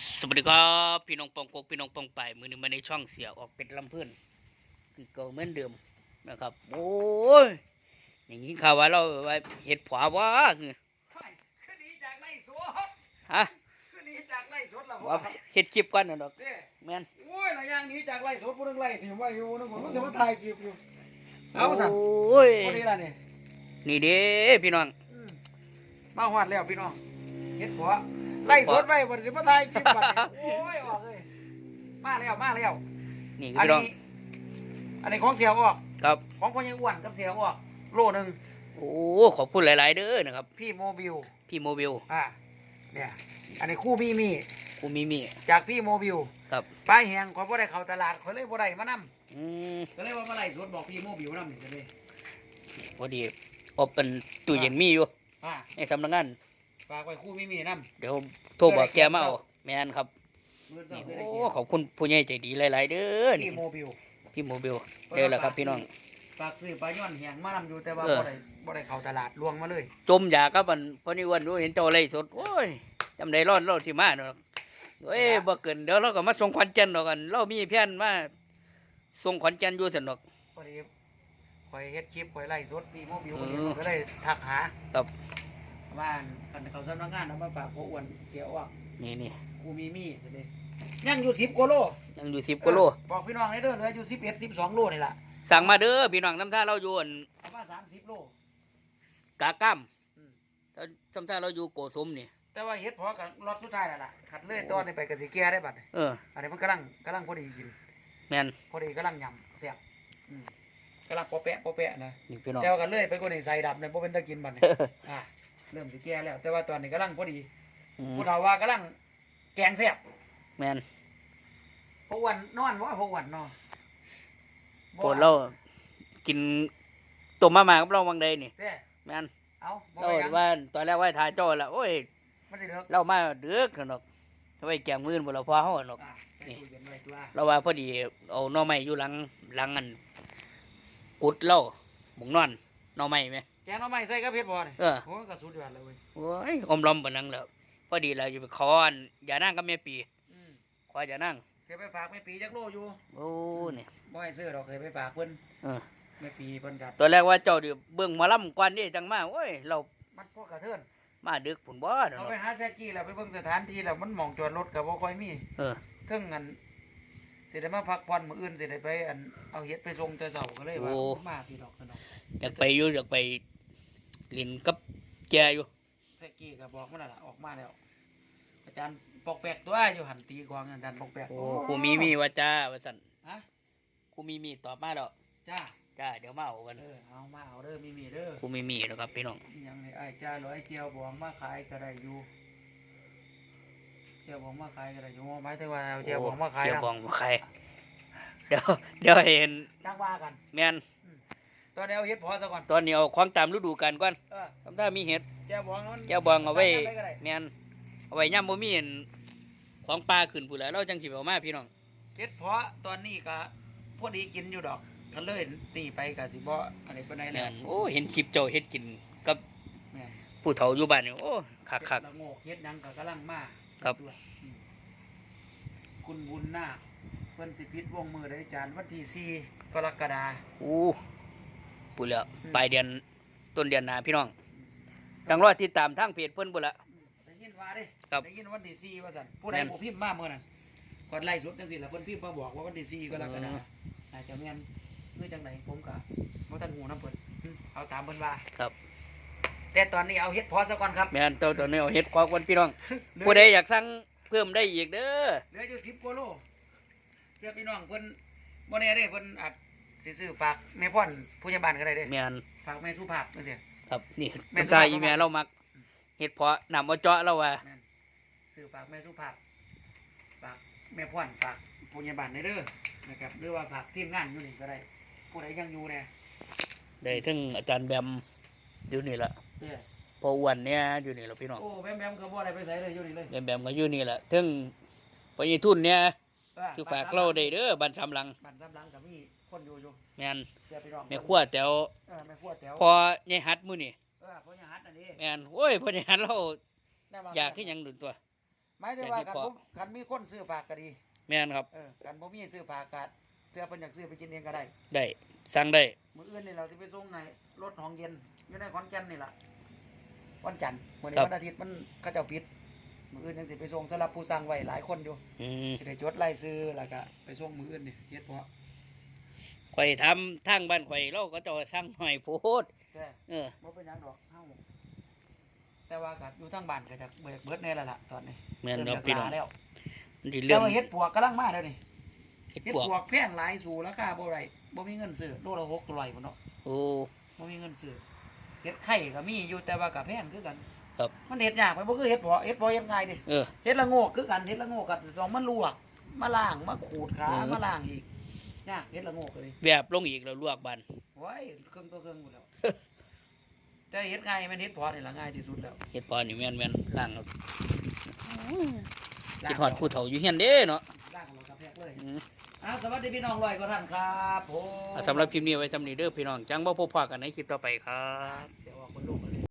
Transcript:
สวัสดีครับพี่น้องปองกกพี่น้องปองไปมือนี้มาในช่องเสียออกเป็ดลำเพื่อนคือเก่าเหมือนเดิมนะครับ โอ้ยอย่างนี้ข่าวว่าเราว่าเห็ดผาว่าคือขึ้นนี้จากไล่สดฮะขึ้นนี้จากไล่สดละว่าเห็ดคลิปกันนะดอกเด้แม่นโอ้ยหลายอย่างหนี้จากไล่สดผู้นึงไล่ถิ่มไว้อยู่นึกว่ามันจะมาถ่ายคลิปอยู่เอาสั่นโอ้ยคนนี้ล่ะนี่นี่เด้พี่น้องอืมมาฮอดแล้วพี่น้องเฮ็ดผัว ไล่สดไว้บ่ได้สิมาถ่ายคลิปบัดนี้โอ้ยออกเลยมาแล้วมาแล้วนี่อันพี่น้องนี้อันนี้ของเสียออก ครับ ของพ่อยังอ้วนกับเสียออก โลหนึงโอ้ขอบคุณหลาย ๆ เด้อนะครับ พี่โมบิลพี่โมบิลอ่าเนี่ยอันนี้คู่มีมีกูมีมีจากพี่โมบิลครับป้ายแหงขอยบ่ได้เข้าตลาดขอยเลยบ่ได้มานำอืมก็เลยว่าเมื่อไหร่สวนบอกพี่โมบิวนั่นนี่จะเลยพอดีอบเป็นตู้เย็นมีอยู่อ่าในสำนักงาน ฝากไว้คู่ไม่มีน้เดี๋ยวโทรบอกแกมาเอาแม่นครับำมือเจ้านี่เคยได้โอ้กินขอบคุณผู้ใหญ่ใจดีหลาย ๆ เด้อนี่พี่โมบิวพี่โมบิลเด้อแหละครับพี่น้อง ฝากซื้อปลาย้อนแหงมานำอยู่แต่ว่าเออ บ่ได้บ่ได้เข้าตลาดลวงมาเลยจมยากับมันเพราะนี่อ้วันรู้เห็นเจ้าไรสดโอ้ยจำได้รอดรอดสิมาเนาะเอ้ยบ่เกินเดี๋ยวเราก็มาส่งขวัญจันทร์ดอกกันเรามีแผนมาส่งขวัญจันทร์อยู่สนดอก พอดีคอยเฮ็ดคลิปคอยไล่สดพี่โมบิวอืพอมดีก็เลยทักหาครับ ว่ากันเขาสำนักงานเอามาฝากพ่ออ้วนเสียอ้วกนี่นี่กูมีมีสิเด้ยังอยู่10กว่าโลยังอยู่สิบกิโลเออบอกพี่น้องเลยเด้อเหลืออยู่11 12โลนี่ล่ะสั่งมาเด้อพี่น้องน้ำท่าเราอยู่อั่นเอามา30โลกาก้ามอืมถ้าน้ำท่าเราอยู่โกสมนี่แต่ว่าเฮ็ดพอกับรถสุดท้ายแล้วล่ะขัดเลยตอนนี้ไปก็สิแก่ได้บัดนี้เอออันนี้มันกำลังกำลังพอดีกินแม่นพอดีกำลังยำเสียบอืมกำลังปอแปะปอแปะนะนี่พี่น้องแต่ว่ากันเลยไปกว่านี้ใส่ดับเนี่ยพเป็นตะกินบัดนี้อะ เริ่มสิแก่แล้ว แต่ว่าตอนนี้กำลังพอดีอืมผู้เฒ่าว่ากำลังแกงเสียบแม่นพอวันนอนว่าพอวันนอนโปรดเรากินต้มมาม่ากับเราบางใดนี่เด้อแม่นเอาบ่เราไปหยังว่าตอนแรกว่าถ่ายจ้อละโอ้ย มันสิเด้อเรามาเดือกกันดอกเอาไว้แกงมื้อนบ่เราพอเฮาดอก อะใส่ตู้เย็นไว้ตัวเราว่าพอดีเอาหน่อไม้อยู่หลังหลังอันกุดเล่าหมุงนอนหน่อไม้ไหม แกงหน้ำไม้ใส่กับเผ็ดบ่นี่เออ โอ้ก็สุดยอดเลยเว้ยโอ้ยอมลอมบนนังแล้วพอดีเราอยู่ไปขออันอย่านั่งกับแม่ปี อืมขออย่านั่ง เสียไปฝากแม่ปีจักโลอยู่โอ้นี่บ่ให้ซื้อดอกเคยไปฝากเพิ่นเออแม่ปีเพิ่นกัดตอนแรกว่าเจ้าเดี๋ยวเบิ่งหมาล่ำกวนนี่จังมาโอ้ย เรามันพวกกระเทินมาดึกผุนบ่เนาะเขาไปหาแซกี้แล้วไปเบิ่งสถานที่แล้วมันหมองจอดรถกับบ่ค่อยมีเออ เทิงอันสิได้มาพักผ่อนมื้ออื่นสิได้ไปอันเอาเฮ็ดไปส่งแต่เช้าก็เลยว่ามาพี่ดอกสนองอยากไปอยู่อยากไป เลินกับแกอยู่แซกี้ก็บอกมันนั่นล่ะออกมาแล้ว อาจารย์ปอกแปกตัวอยู่หันตีกวางอาจารย์ปอกแปกโอ้ครูมีมีว่าจ้าว่าสั่นฮะครูมีมีตอบมาแล้วจ้าจ้าเดี๋ยวมาเอากันเออเอามาเอาเด้อมีมีเด้อครูมีมีนะครับพี่น้องอิหยังนี่อ้ายจ้าร้อยเจียวบองมาขายก็ได้อยู่เจียวบองมาขายก็ได้อยู่หมายถึงว่าเอาเจียวบองมาขายเจียวนะบองมาขายเดี๋ยวเดี๋ยวให้เห็นจ้างว่ากันแม่นต อนนี้เอาเฮ็ดพอซะก่อนตอนนี้เอาของตามฤดูกาลก่อนเออทำถ้ามีเห็ดเจียวบองนั้นแก้วบองเอาไว้ใส่น้ำก็ด้แม่นเอาไว้ย่ำบ่มีอันของปลาขึ้นผู้นแหล้วเราจังสิเอามาพี่น้องเฮ็ดเพาะตอนนี้ก็พอดีกินอยู่ดอกก็เลยตีไปก็สิบ่อันนี้ปานใดแล้แม่วนโอ้เห็นคลิปเจ้าเฮ็ดกินกับแม่นผู้เฒ่าอยู่บ้านนี่โอ้คักคัก เฮ็ดละโงกเฮ็ดหยังก็กำลังมาครับตัวอืมคุณบุญนาคเพิ่นสิปิดวงมือได้จานวันที่4กรกฎาคม ๆอู้ ผู้นแล้วอืมปลายเดือนต้นเดือนหน้าพี่น้องจังรอติดตามทางเพจเพิ่นพุ่นละ ได้ยินว่าเด้ครับ ได้ยินวันที่สี่ว่าสั่นผู้ใดแม่นผู้พิมพ์มาเมื่อนั้นก่อนไล่สุดจังสิล่ะเพิ่นพิมพ์มาบอกว่าวันที่สี่ก็แล้วกันนะอืมอาจจะแม่นคือจังไดผมก็บ่ทันหูน้ำเพิ่นอืมเอาตามเพิ่นว่าครับ แต่ตอนนี้เอาเฮ็ดพอซะก่อนครับแม่นเจ้าตัวนี้เอาเฮ็ดขอกันพี่น้องเหลือผู้ใดอยากสั่งเพิ่มได้อีกเด้อ เหลืออยู่10กว่าโลเพื่อพี่น้องเพิ่นบ่แน่เด้เพิ่นอาจ สิซื้อฝากแม่พ่อนผู้ใหญ่บ้านก็ได้เด้แม่นฝากแม่สุภาพจังซี่ ครับนี่แม่นภาษาสุภาพอีเมลเรามักเฮ็ดเพาะนำเอาเจาะเราว่าแม่นซื้อฝากแม่สุภาพฝากแม่พ่อนฝากผู้ใหญ่บ้านได้เด้อนะครับหรือว่าฝากทีมงานอยู่นี่ก็ได้ผู้ใดยังอยู่แน่ได้ถึงอาจารย์แบมอยู่นี่ละเด้อพออ้วนเนี่ยอยู่นี่ละพี่น้องโอ้แบมแบมก็บ่ได้ไปใส่เลยอยู่นี่เลยแบมแบมก็อยู่นี่ละถึงพอยีทุนเนี่ยเคือฝากเราได้เด้อบันสำลังบันสำลังกับมีคนอยู่อยู่แม่นเสียพี่น้องแม่ขั้วแต๋วเออแม่ขั้วแถวพอใหญ่ฮัดมื้อนี่เออพ่อยังฮัดอันนี้แม่นโอ้ยพ่อใหญ่ฮัดเราได้มอยากขึ้นยังดุนตัวหมายถึงว่ากันผมคันมีคนซื้อฝากก็ดีแม่นครับเออกันบ่มีซื้อฝากก็เสื้อเพิ่นอยากซื้อไปกินเองก็ได้ ได้สั่งได้มื้ออื่นนี่เราสิไปส่งให้รถห้องเย็นอยู่ในขอนแก่นนี่ล่ะวันจันทร์มื้อนี้วันอาทิตย์มันเขาเจ้าปิด มื้ออื่นยังสิไปส่งสำหรับผู้สั่งไว้หลายคนอยู่อืมสิได้จดรายชื่อแล้วก็ไปส่งมื้ออื่นนี่เฮ็ดเพราะข่อยทำทางบ้านข่อยเราก็จะสั่งหน่อยโพดแต่เออ บ่เป็นหยังดอกเฮาแต่ว่าก็อยู่ทางบ้านก็จะเบิกเบิดแน่แล้วล่ะตอนนี้แม่นเริ่เนาะมพี่จะน้องลาแล้วดีแต่เรื่องว่าเฮ็ดปวกกำลังมาแล้วนี่เฮ็ดเฮ็ดปวกปวกแพงหลายสู่ราคาบ่ได้บ่มีเงินซื้อโลละ600พุ่นเนาะ โอ้ บ่มีเงินซื้อเฮ็ดไข่ก็มีอยู่แต่ว่าก็แพงคือกัน ครับ มันเฮ็ดยากมันบ่คือเฮ็ดบ่เฮ็ดบ่เฮ็ดง่ายดิเออเฮ็ดละโงกคือกันเฮ็ดละโงกก็ต้องมาลวกมาล้างมาขูดขาเออ มาล้างอีกยากเฮ็ดละโงกเลยแบบลงอีกแล้วลวกบัน โอ้ยเครื่องตัวเครื่องหมดแล้ว แต่เฮ็ดง่ายมันเฮ็ดพอนี่ล่ะง่ายที่สุดแล้วเฮ็ดพอนี่แม่นแม่นล่างเอาล้างคิดฮอดผู้เฒ่าอยู่เฮียนเด้เนาะล้างเรากระแพกเลยอืมอ้าวสวัสดีพี่น้องร้อยกว่าท่านครับผม อะสำหรับคลิปนี้ไว้สำนี้เด้อพี่น้อง จังบ่พบพอกันในคลิปต่อไปครับ